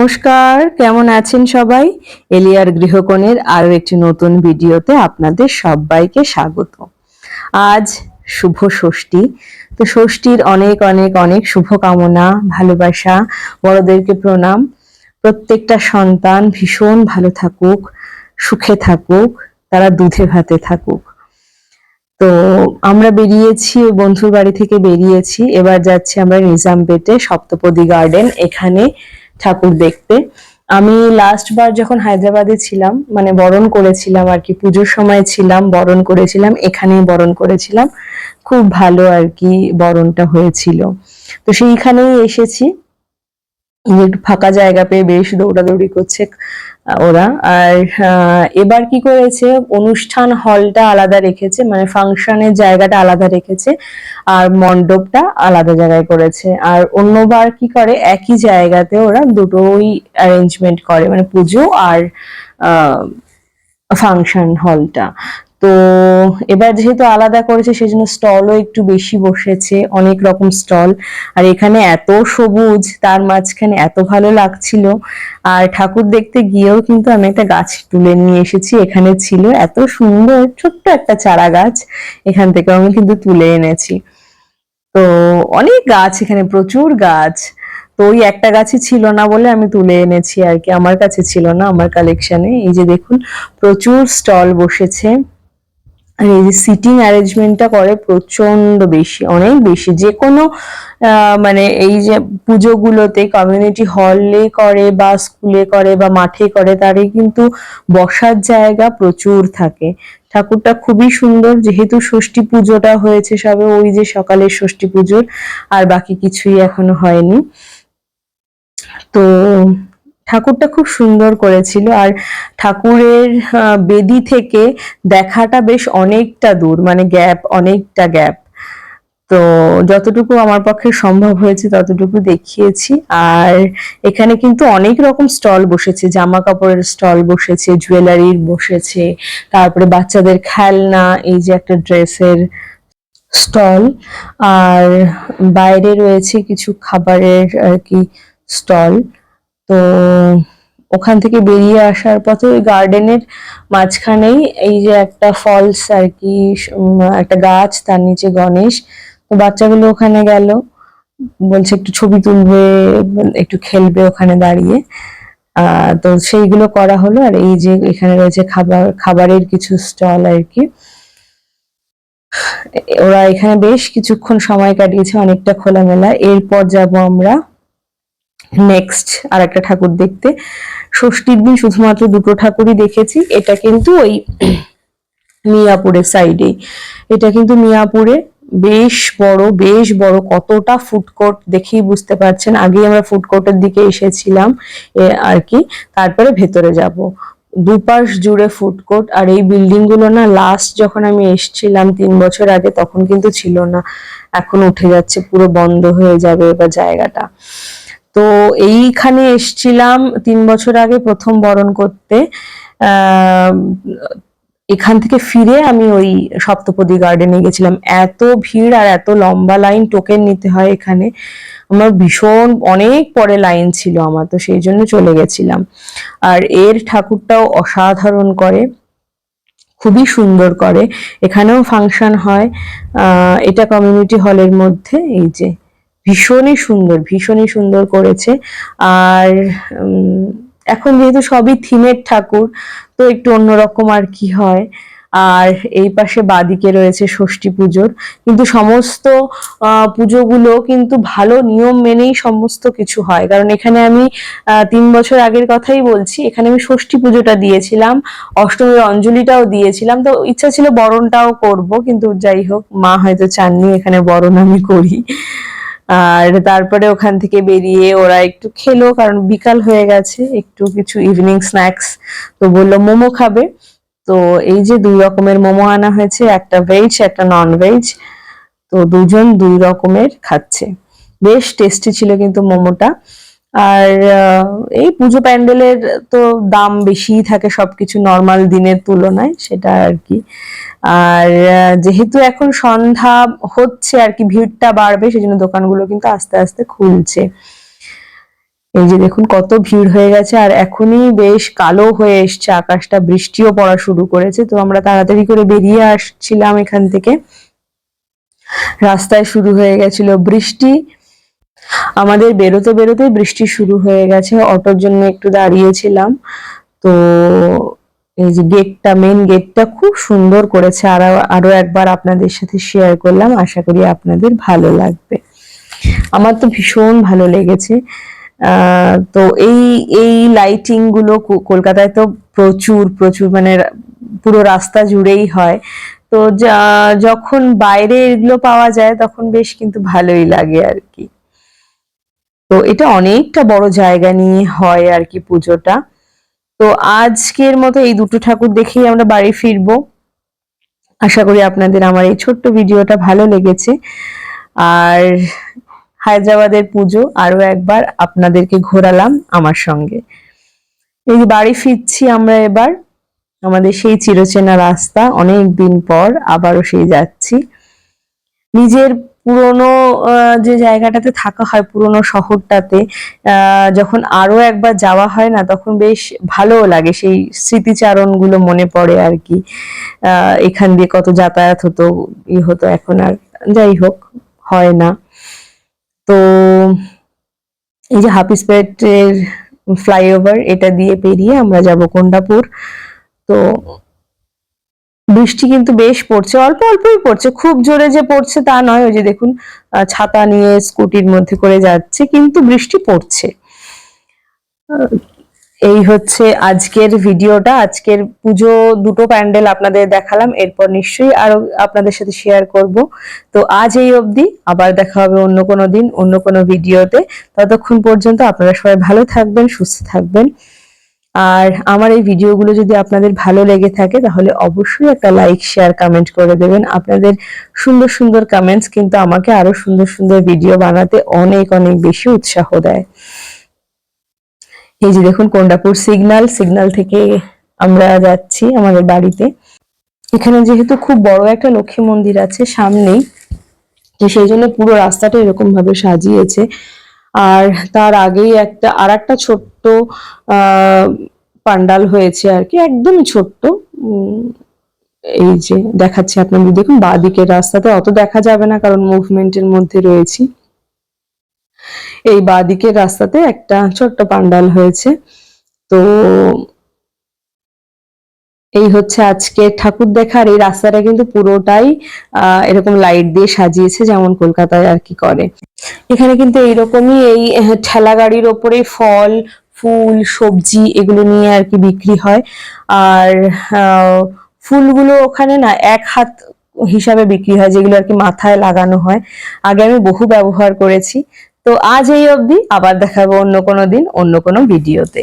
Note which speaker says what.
Speaker 1: নমস্কার, কেমন আছেন সবাই? এলিয়ার গৃহকোণের আরও একটি নতুন ভিডিওতে আপনাদের সবাইকে স্বাগত। আজ শুভ ষষ্ঠী, তো ষষ্ঠীর অনেক অনেক অনেক শুভকামনা, ভালোবাসা, বড়দেরকে প্রণাম। প্রত্যেকটা সন্তান ভীষণ ভালো থাকুক, সুখে থাকুক, তারা দুধে ভাতে থাকুক। তো আমরা বেরিয়েছি, বন্ধুর বাড়ি থেকে বেরিয়েছি, এবার যাচ্ছি আমরা নিজামপেটে সপ্তপদী গার্ডেন, এখানে ঠাকুর দেখতে। আমি লাস্ট বার যখন হায়দ্রাবাদে ছিলাম মানে বরণ করেছিলাম আর কি, পুজোর সময় ছিলাম, বরণ করেছিলাম, এখানেই বরণ করেছিলাম, খুব ভালো আর কি বরণটা হয়েছিল। তো সেইখানেই এসেছি। ফাঁকা জায়গা পেয়ে বেশ দৌড়াদৌড়ি করছে। ওরা। আর এবার কি করেছে? অনুষ্ঠান হলটা আলাদা রেখেছে মানে ফাংশনের জায়গাটা আলাদা রেখেছে, আর মণ্ডপটা আলাদা জায়গায় করেছে। আর অন্যবার কি করে? একই জায়গাতে ওরা দুটোই অ্যারেঞ্জমেন্ট করে মানে পুজো আর ফাংশন হলটা। তো এবার যেহেতু আলাদা করেছে, সেজন্য স্টলও একটু বেশি বসেছে, অনেক রকম স্টল আর এখানে এত সবুজ, তার মাঝখানে এত ভালো লাগছিল। আর ঠাকুর দেখতে গিয়েও কিন্তু আমি একটা গাছ তুলে নিয়ে এসেছি, এখানে ছিল। এত সুন্দর, ছোট্ট একটা চারা গাছ এখান থেকে আমি কিন্তু তুলে এনেছি। তো অনেক গাছ এখানে, প্রচুর গাছ। তো ওই একটা গাছই ছিল না বলে আমি তুলে এনেছি আর কি। আমার কাছে ছিল না, আমার কালেকশনে এই যে দেখুন, প্রচুর স্টল বসেছে। আর এই যে সিটিং অ্যারেঞ্জমেন্টটা করে প্রচণ্ড বেশি, অনেক বেশি। যে কোনো মানে এই যে পুজোগুলোতে কমিউনিটি হলে করে বা স্কুলে করে বা মাঠে করে, তারই কিন্তু বসার জায়গা প্রচুর থাকে। ঠাকুরটা খুবই সুন্দর, যেহেতু ষষ্ঠী পুজোটা হয়েছে সবে, ওই যে সকালের ষষ্ঠী পুজোর, আর বাকি কিছুই এখনও হয়নি। তো ঠাকুরটা খুব সুন্দর করেছিল আর ঠাকুরের বেদি থেকে দেখাটা বেশ অনেকটা দূর মানে গ্যাপ, অনেকটা গ্যাপ। তো যতটুকু আমার পক্ষে সম্ভব হয়েছে ততটুকু দেখিয়েছি। আর এখানে কিন্তু অনেক রকম স্টল বসেছে জামা কাপড়ের স্টল বসেছে, জুয়েলারির বসেছে, তারপরে বাচ্চাদের খেলনা, এই যে একটা ড্রেসের স্টল। আর বাইরে রয়েছে কিছু খাবারের আর কি স্টল। তো ওখান থেকে বেরিয়ে আসার পথে ওই গার্ডেনের মাঝখানেই এই যে একটা ফলস আর কি একটা গাছ, তার নিচে গণেশ। তো বাচ্চাগুলো ওখানে গেল। বলছে একটু ছবি তুলবে, একটু খেলবে ওখানে দাঁড়িয়ে। তো সেইগুলো করা হলো। আর এই যে এখানে রয়েছে খাবার, খাবারের কিছু স্টল আর কি। ওরা এখানে বেশ কিছুক্ষণ সময় কাটিয়েছে অনেকটা খোলামেলা। এরপর যাব আমরা নেক্সট আর একটা ঠাকুর দেখতে। ষষ্ঠীর দিন শুধুমাত্র দুটো ঠাকুরই দেখেছি। এটা কিন্তু ওই মিয়াপুরের সাইডে এটা কিন্তু মিয়াপুরে বেশ বড় বেশ বড়, কতটা ফুড কোর্ট দেখেই বুঝতে পারছেন। আগেই আমরা ফুড কোর্টের দিকে এসেছিলাম আর কি। তারপরে ভেতরে যাব। দুপাশ জুড়ে ফুড কোর্ট আর এই বিল্ডিংগুলো না লাস্ট যখন আমি এসেছিলাম তিন বছর আগে, তখন কিন্তু ছিল না। এখন উঠে যাচ্ছে, পুরো বন্ধ হয়ে যাবে এবার জায়গাটা। তো এইখানে এসছিলাম তিন বছর আগে প্রথম বরণ করতে। এখান থেকে ফিরে আমি ওই সপ্তপদী গার্ডেনে গেছিলাম। এত ভিড় আর এত লম্বা লাইন টোকেন নিতে হয় এখানে। আমার ভীষণ, অনেক পরে লাইন ছিল আমার, তো সেই জন্য চলে গেছিলাম। আর এর ঠাকুরটাও অসাধারণ করে, খুবই সুন্দর করে। এখানেও ফাংশন হয়। এটা কমিউনিটি হলের মধ্যে, এই যে। ভীষণই সুন্দর ভীষণই সুন্দর করেছে। আর এখন যেহেতু সবই থিমের ঠাকুর, তো একটু অন্যরকম আর কি হয়। আর এই পাশে বাদিকে রয়েছে ষষ্ঠী পুজোর। কিন্তু সমস্ত পুজোগুলো কিন্তু ভালো নিয়ম মেনেই সমস্ত কিছু হয়। কারণ এখানে আমি তিন বছর আগের কথাই বলছি, এখানে আমি ষষ্ঠী পুজোটা দিয়েছিলাম, অষ্টমীর অঞ্জলিটাও দিয়েছিলাম। তো ইচ্ছা ছিল বরণটাও করব, কিন্তু যাই হোক, মা হয়তো চাননি, এখানে বরণ আমি করি। আর তারপরে ওখান থেকে বেরিয়ে ওরা একটু খেলো, কারণ বিকাল হয়ে গেছে, একটু কিছু ইভিনিং স্ন্যাক্স তো বলল মোমো খাবে। তো এই যে দুই রকমের মোমো আনা হয়েছে, একটা ভেজ একটা নন ভেজ তো দুজন দুই রকমের খাচ্ছে। বেশ টেস্টি ছিল কিন্তু মোমোটা। আর এই পুজো প্যান্ডেলের তো দাম বেশিই থাকে সবকিছু নর্মাল দিনের তুলনায়, সেটা আর কি। আর যেহেতু এখন সন্ধ্যা হচ্ছে আর কি, ভিড়টা বাড়বে, সেজন্য দোকানগুলো কিন্তু আস্তে আস্তে খুলছে। এই যে দেখুন কত ভিড় হয়ে গেছে, আর এখনই বেশ কালো হয়ে এসছে, আকাশটা, বৃষ্টিও পড়া শুরু করেছে, তো আমরা তাড়াতাড়ি করে বেরিয়ে আসছিলাম এখান থেকে। রাস্তায় শুরু হয়ে গেছিল বৃষ্টি আমাদের বেরোতে বেরোতে বৃষ্টি শুরু হয়ে গেছে, অটোর জন্য একটু দাঁড়িয়েছিলাম। তো এই যে গেটটা মেন গেটটা খুব সুন্দর করেছে। আর, আরও একবার আপনাদের সাথে শেয়ার করলাম। আশা করি আপনাদের ভালো লাগবে। আমার তো ভীষণ ভালো লেগেছে। তো এই এই লাইটিংগুলো কলকাতায় তো প্রচুর প্রচুর মানে পুরো রাস্তা জুড়েই হয়। তো যখন বাইরে এগুলো পাওয়া যায়, তখন বেশ কিন্তু ভালোই লাগে আর কি। তো এটা অনেকটা বড় জায়গা নিয়ে হয় আর কি পুজোটা। তো আজকের মতো এই দুটো ঠাকুর দেখেই আমরা বাড়ি ফিরবো। আশা করি আপনাদের আমার এই ছোট্ট ভিডিওটা ভালো লেগেছে। আর হায়দ্রাবাদের পুজো আরও একবার আপনাদেরকে ঘোরালাম আমার সঙ্গে। এই যে বাড়ি ফিরছি আমরা এবার, আমাদের সেই চিরচেনা রাস্তা, অনেক দিন পর আবারও সেই যাচ্ছি। নিজের পুরনো যে জায়গাটাতে থাকা হয় পুরনো শহরটাতে যখন আরও একবার যাওয়া হয় না, তখন বেশ ভালোও লাগে। সেই স্মৃতিচারণগুলো মনে পড়ে আর কি। এখান দিয়ে কত যাতায়াত হতো, ই হতো এখন আর যাই হোক, হয় না। তো, এই যে হাফিজ পেটের ফ্লাইওভার, এটা দিয়ে পেরিয়ে আমরা যাব কোন্ডাপুর। তো বৃষ্টি কিন্তু বেশ পড়ছে, অল্প অল্পই পড়ছে, খুব জোরে যে পড়ছে তা নয়, ওই যে দেখুন ছাতা নিয়ে স্কুটির মধ্যে করে যাচ্ছে, কিন্তু বৃষ্টি পড়ছে। এই হচ্ছে আজকের ভিডিওটা, আজকের পুজো দুটো প্যান্ডেল আপনাদের দেখালাম, এরপর নিশ্চয়ই আরও আপনাদের সাথে শেয়ার করব। তো আজ এই অবধি, আবার দেখা হবে অন্য কোনো দিন, অন্য কোনো ভিডিওতে, ততক্ষণ পর্যন্ত আপনারা সবাই ভালো থাকবেন, সুস্থ থাকবেন। আর আমার এই ভিডিওগুলো যদি আপনাদের ভালো লেগে থাকে, তাহলে অবশ্যই একটা লাইক শেয়ার কমেন্ট করে দেবেন। আপনাদের সুন্দর সুন্দর কমেন্টস কিন্তু আমাকে আরও সুন্দর সুন্দর ভিডিও বানাতে অনেক অনেক বেশি উৎসাহ দেয়। এই যে দেখুন কোন্ডাপুর সিগন্যাল সিগনাল থেকে আমরা যাচ্ছি আমাদের বাড়িতে। এখানে যেহেতু খুব বড় একটা লক্ষ্মী মন্দির আছে সামনেই, তো সেই জন্য পুরো রাস্তাটা এরকম ভাবে সাজিয়েছে। আর তার আগেই একটা আর একটা ছোট্ট পান্ডাল হয়েছে আর কি একদম ছোট্ট। এই যে দেখাচ্ছি আপনাদের, দেখুন বাঁ দিকের রাস্তাতে, অত দেখা যাবে না কারণ মুভমেন্টের মধ্যে রয়েছি। এই বাঁ দিকের রাস্তাতে একটা ছোট্ট পান্ডাল হয়েছে। তো এই হচ্ছে আজকে ঠাকুর দেখার, এই রাস্তাটা কিন্তু পুরোটাই আহ এরকম লাইট দিয়ে সাজিয়েছে যেমন কলকাতায় আর কি করে। এখানে কিন্তু এইরকমই এই ঠেলা গাড়ির ওপরে ফল, ফুল, সবজি এগুলো নিয়ে আর কি বিক্রি হয়। আর ফুলগুলো ওখানে না এক হাত হিসাবে বিক্রি হয়, যেগুলো আর কি মাথায় লাগানো হয়। আগে আমি বহু ব্যবহার করেছি। তো আজ এই অবধি, আবার দেখাবো অন্য কোনো দিন, অন্য কোনো ভিডিওতে।